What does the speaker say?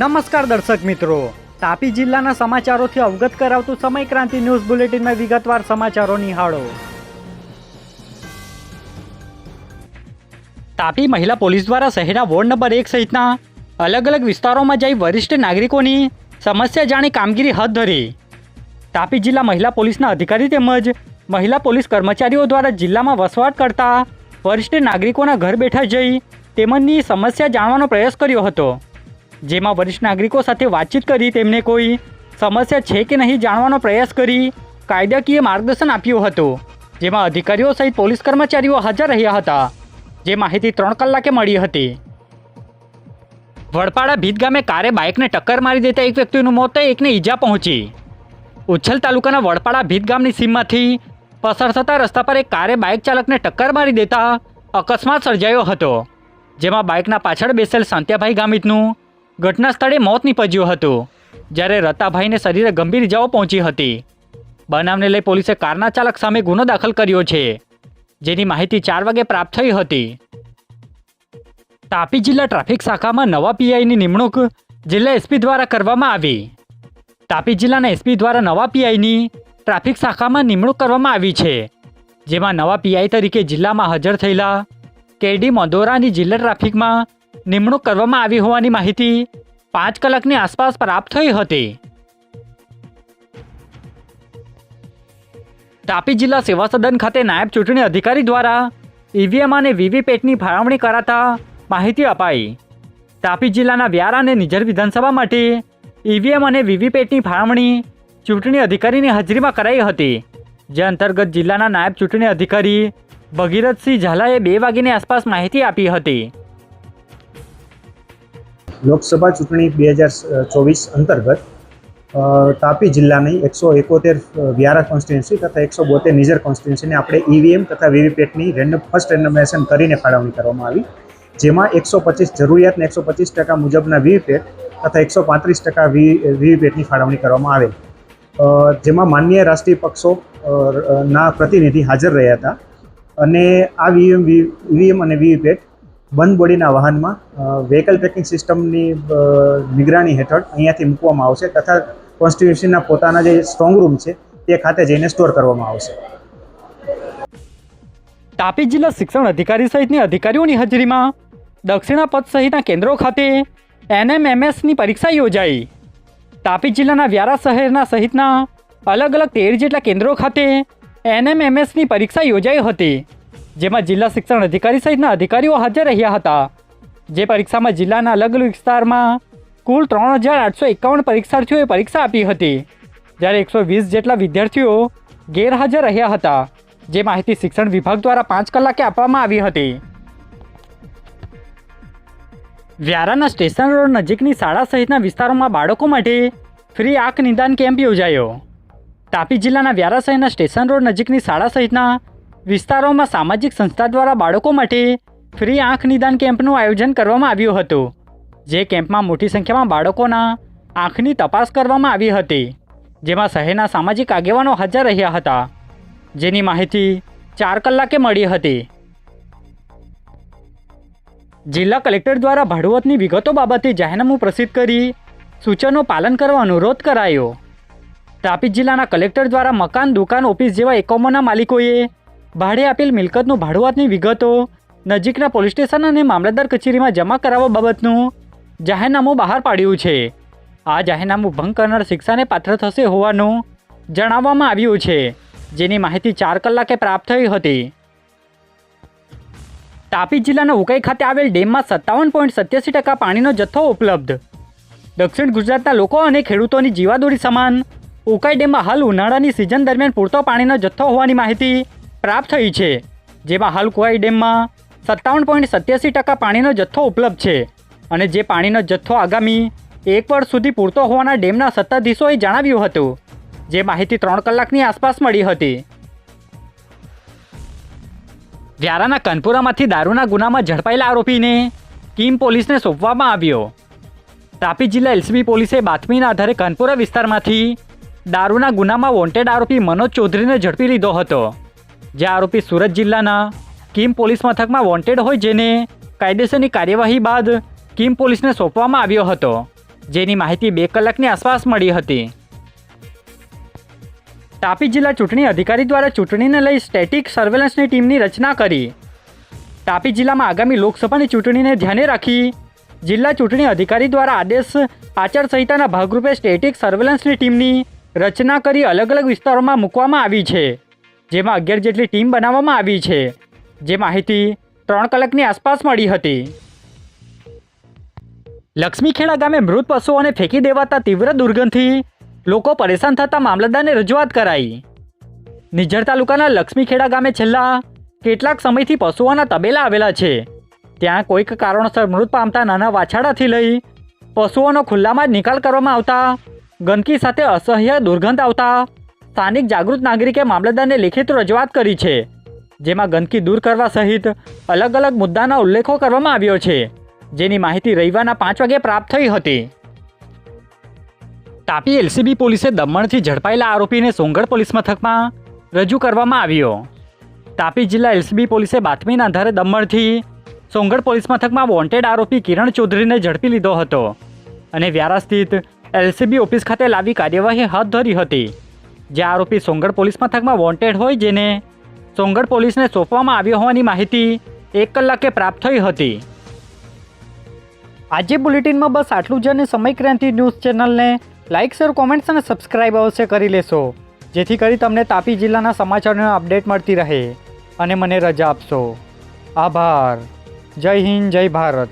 નમસ્કાર દર્શક મિત્રો. તાપી જિલ્લાના સમાચારોથી અવગત કરાવતું સમય ક્રાંતિ ન્યૂઝ બુલેટિનમાં વિગતવાર સમાચારો નિહાળો. તાપી મહિલા પોલીસ દ્વારા શહેરના વોર્ડ નંબર એક સહિતના અલગ અલગ વિસ્તારોમાં જઈ વરિષ્ઠ નાગરિકોની સમસ્યા જાણી કામગીરી હાથ ધરી. તાપી જિલ્લા મહિલા પોલીસના અધિકારી તેમજ મહિલા પોલીસ કર્મચારીઓ દ્વારા જિલ્લામાં વસવાટ કરતા વરિષ્ઠ નાગરિકોના ઘર બેઠા જઈ તેમની સમસ્યા જાણવાનો પ્રયાસ કર્યો હતો. જેમાં વરિષ્ઠ નાગરિકો સાથે વાતચીત કરી તેમને કોઈ સમસ્યા છે કે નહીં જાણવાનો પ્રયાસ કરી કાયદાકીય માર્ગદર્શન આપ્યું હતું, જેમાં અધિકારીઓ સહિત પોલીસ કર્મચારીઓ હાજર રહ્યા હતા, જે માહિતી ત્રણ કલાકે મળી હતી. વડપાડા ભીત ગામે કારે બાઇકને ટક્કર મારી દેતા એક વ્યક્તિનું મોત એકને ઈજા પહોંચી. ઉચ્છલ તાલુકાના વડપાડા ભીત ગામની સીમમાંથી પસાર થતા રસ્તા પર એક કારે બાઇક ચાલકને ટક્કર મારી દેતા અકસ્માત સર્જાયો હતો, જેમાં બાઇકના પાછળ બેસેલ સંત્યાભાઈ ગામિતનું ઘટના સ્થળે મોત નીપજ્યું હતું, જ્યારે રતાભાઈને શરીરે ગંભીર ઇજાઓ પહોંચી હતી. બનાવને લઈ પોલીસે કારના ચાલક સામે ગુનો દાખલ કર્યો છે, જેની માહિતી ચાર વાગે પ્રાપ્ત થઈ હતી. તાપી જિલ્લા ટ્રાફિક શાખામાં નવા પીઆઈની નિમણૂક જિલ્લા એસપી દ્વારા કરવામાં આવી. તાપી જિલ્લાના એસપી દ્વારા નવા પીઆઈની ટ્રાફિક શાખામાં નિમણૂક કરવામાં આવી છે, જેમાં નવા પીઆઈ તરીકે જિલ્લામાં હાજર થયેલા કેડી મંદોરાની જિલ્લા ટ્રાફિકમાં નિમણૂક કરવામાં આવી હોવાની માહિતી પાંચ કલાકની આસપાસ પ્રાપ્ત થઈ હતી. તાપી જિલ્લા સેવા સદન ખાતે નાયબ ચૂંટણી અધિકારી દ્વારા ઈવીએમ અને વીવીપેટની ફાળવણી કરાતા માહિતી અપાઈ. તાપી જિલ્લાના વ્યારા અને નિઝર વિધાનસભા માટે ઈવીએમ અને વીવીપેટની ફાળવણી ચૂંટણી અધિકારીની હાજરીમાં કરાઈ હતી. જે અંતર્ગત જિલ્લાના નાયબ ચૂંટણી અધિકારી ભગીરથસિંહ ઝાલાએ બે વાગ્યાની આસપાસ માહિતી આપી હતી. લોકસભા ચૂંટણી બે હજાર ચોવીસ અંતર્ગત તાપી જિલ્લાની એકસો એકોતેર વ્યારા કોન્સ્ટિટ્યુન્સી તથા એકસો બોતેર નિઝર કોન્સ્ટિટ્યુન્સીને આપણે ઈવીએમ તથા વીવીપેટની રેન્ડમ ફર્સ્ટ રેન્ડમાઇઝેશન કરીને ફાળવણી કરવામાં આવી. જેમાં એકસો પચીસ જરૂરિયાતને એકસો પચીસ ટકા મુજબના વીવીપેટ તથા એકસો પાંત્રીસ ટકા વીવીપેટની ફાળવણી કરવામાં આવેલ. જેમાં માન્ય રાષ્ટ્રીય પક્ષો ના પ્રતિનિધિ હાજર રહ્યા હતા. અને આ વીએમ વીવીએમ અને વીવીપેટ બંધ બોડીના વાહનમાં વ્હીકલ ટ્રેકિંગ સિસ્ટમની નિગરાણી હેઠળ અહીંયાથી મૂકવામાં આવશે તથા કોન્સ્ટિટ્યુશનના પોતાના જે સ્ટ્રોંગ રૂમ છે તે ખાતે જઈને સ્ટોર કરવામાં આવશે. તાપી જિલ્લા શિક્ષણ અધિકારી સહિતની અધિકારીઓની હાજરીમાં દક્ષિણા પદ સહિતના કેન્દ્રો ખાતે એનએમએમએસની પરીક્ષા યોજાઈ. તાપી જિલ્લાના વ્યારા શહેરના સહિતના અલગ અલગ તેર જેટલા કેન્દ્રો ખાતે એનએમએમએસની પરીક્ષા યોજાઈ હતી. જેમાં જિલ્લા શિક્ષણ અધિકારી સહિતના અધિકારીઓ હાજર રહ્યા હતા. જે પરીક્ષામાં જિલ્લાના અલગ અલગ વિસ્તારમાં કુલ ત્રણ હજાર આઠસો એકાવન પરીક્ષાર્થીઓએ પરીક્ષા આપી હતી. જ્યારે એકસો વીસ જેટલા વિદ્યાર્થીઓ ગેરહાજર રહ્યા હતા. જે માહિતી શિક્ષણ વિભાગ દ્વારા પાંચ કલાકે આપવામાં આવી હતી. વ્યારાના સ્ટેશન રોડ નજીકની શાળા સહિતના વિસ્તારોમાં બાળકો માટે ફ્રી આંખ નિદાન કેમ્પ યોજાયો. તાપી જિલ્લાના વ્યારા શહેરના સ્ટેશન રોડ નજીકની શાળા સહિતના વિસ્તારોમાં સામાજિક સંસ્થા દ્વારા બાળકો માટે ફ્રી આંખ નિદાન કેમ્પનું આયોજન કરવામાં આવ્યું હતું, જે કેમ્પમાં મોટી સંખ્યામાં બાળકોના આંખની તપાસ કરવામાં આવી હતી, જેમાં શહેરના સામાજિક આગેવાનો હાજર રહ્યા હતા, જેની માહિતી ચાર કલાકે મળી હતી. જિલ્લા કલેક્ટર દ્વારા ભાડુઆતની વિગતો બાબતે જાહેરનામું પ્રસિદ્ધ કરી સૂચનો પાલન કરવા અનુરોધ કરાયો. તાપી જિલ્લાના કલેક્ટર દ્વારા મકાન, દુકાન, ઓફિસ જેવા એકમોના માલિકોએ ભાડે આપેલ મિલકતનું ભાડુઆતની વિગતો, નજીકના પોલીસ સ્ટેશન અને મામલતદાર કચેરીમાં જમા કરાવવા બાબતનું જાહેરનામું બહાર પાડ્યું છે. આ જાહેરનામું ભંગ કરનાર શિક્ષાને પાત્ર થશે હોવાનું જણાવવામાં આવ્યું છે, જેની માહિતી ચાર કલાકે પ્રાપ્ત થઈ હતી. તાપી જિલ્લાના ઉકાઈ ખાતે આવેલ ડેમમાં સત્તાવન પોઈન્ટ સત્યાસી ટકા પાણીનો જથ્થો ઉપલબ્ધ. દક્ષિણ ગુજરાતના લોકો અને ખેડૂતોની જીવાદોરી સમાન, ઉકાઈ ડેમમાં હાલ ઉનાળાની સિઝન દરમિયાન પૂરતો પાણીનો જથ્થો હોવાની માહિતી પ્રાપ્ત થઈ છે, જેમાં હાલ કુવાઈ ડેમમાં સત્તાવન પોઈન્ટ સત્યાસી ટકા પાણીનો જથ્થો ઉપલબ્ધ છે અને જે પાણીનો જથ્થો આગામી એક વર્ષ સુધી પૂરતો હોવાના ડેમના સત્તાધીશોએ જણાવ્યું હતું, જે માહિતી ત્રણ કલાકની આસપાસ મળી હતી. વ્યારાના કનપુરામાંથી દારૂના ગુનામાં ઝડપાયેલા આરોપીને કિમ પોલીસને સોંપવામાં આવ્યો. તાપી જિલ્લા એલસીબી પોલીસે બાતમીના આધારે કનપુરા વિસ્તારમાંથી દારૂના ગુનામાં વોન્ટેડ આરોપી મનોજ ચૌધરીને ઝડપી લીધો હતો. જે આરોપી સુરત જિલ્લાના કિમ પોલીસ મથકમાં વોન્ટેડ હોય જેને કાયદેસરની કાર્યવાહી બાદ કિમ પોલીસને સોંપવામાં આવ્યો હતો, જેની માહિતી બે કલાકની આસપાસ મળી હતી. તાપી જિલ્લા ચૂંટણી અધિકારી દ્વારા ચૂંટણીને લઈ સ્ટેટિક સર્વેલન્સની ટીમની રચના કરી. તાપી જિલ્લામાં આગામી લોકસભાની ચૂંટણીને ધ્યાને રાખી જિલ્લા ચૂંટણી અધિકારી દ્વારા આદેશ આચારસંહિતાના ભાગરૂપે સ્ટેટિક સર્વેલન્સની ટીમની રચના કરી અલગ અલગ વિસ્તારોમાં મૂકવામાં આવી છે. જેમાં અગિયાર જેટલી ટીમ બનાવવામાં આવી છે, જે માહિતી ત્રણ કલાકની આસપાસ મળી હતી. લક્ષ્મીખેડા ગામે મૃત પશુઓને ફેંકી દેવાતા તીવ્ર દુર્ગંધથી લોકો પરેશાન થતા મામલતદારને રજૂઆત કરાઈ. નિઝર તાલુકાના લક્ષ્મીખેડા ગામે છેલ્લા કેટલાક સમયથી પશુઓના તબેલા આવેલા છે. ત્યાં કોઈક કારણોસર મૃત પામતા નાના વાછાડાથી લઈ પશુઓનો ખુલ્લામાં જ નિકાલ કરવામાં આવતા ગંદકી સાથે અસહ્ય દુર્ગંધ આવતા સ્થાનિક જાગૃત નાગરિકે મામલતદારને લેખિત રજૂઆત કરી છે, જેમાં ગંદકી દૂર કરવા સહિત અલગ અલગ મુદ્દાના ઉલ્લેખો કરવામાં આવ્યો છે, જેની માહિતી રવિવારના પાંચ વાગે પ્રાપ્ત થઈ હતી. તાપી એલસીબી પોલીસે દમણથી ઝડપાયેલા આરોપીને સોંગઢ પોલીસ મથકમાં રજૂ કરવામાં આવ્યો. તાપી જિલ્લા એલસીબી પોલીસે બાતમીના આધારે દમણથી સોંગઢ પોલીસ મથકમાં વોન્ટેડ આરોપી કિરણ ચૌધરીને ઝડપી લીધો હતો અને વ્યારા સ્થિત એલસીબી ઓફિસ ખાતે લાવી કાર્યવાહી હાથ ધરી હતી. જે આરોપી સોંગઢ પોલીસ મથકમાં વોન્ટેડ હોય જેને સોંગઢ પોલીસને સોંપવામાં આવ્યો હોવાની માહિતી એક કલાકે પ્રાપ્ત થઈ હતી. આજે બુલેટિનમાં બસ આટલું જ અને સમય ક્રાંતિ ન્યૂઝ ચેનલને લાઇક શેર, કોમેન્ટ્સ અને સબસ્ક્રાઇબ અવશ્ય કરી લેશો. જેથી કરી તમને તાપી જિલ્લાના સમાચારોની અપડેટ મળતી રહે. અને મને રજા આપશો. આભાર. જય હિન્દ, જય ભારત.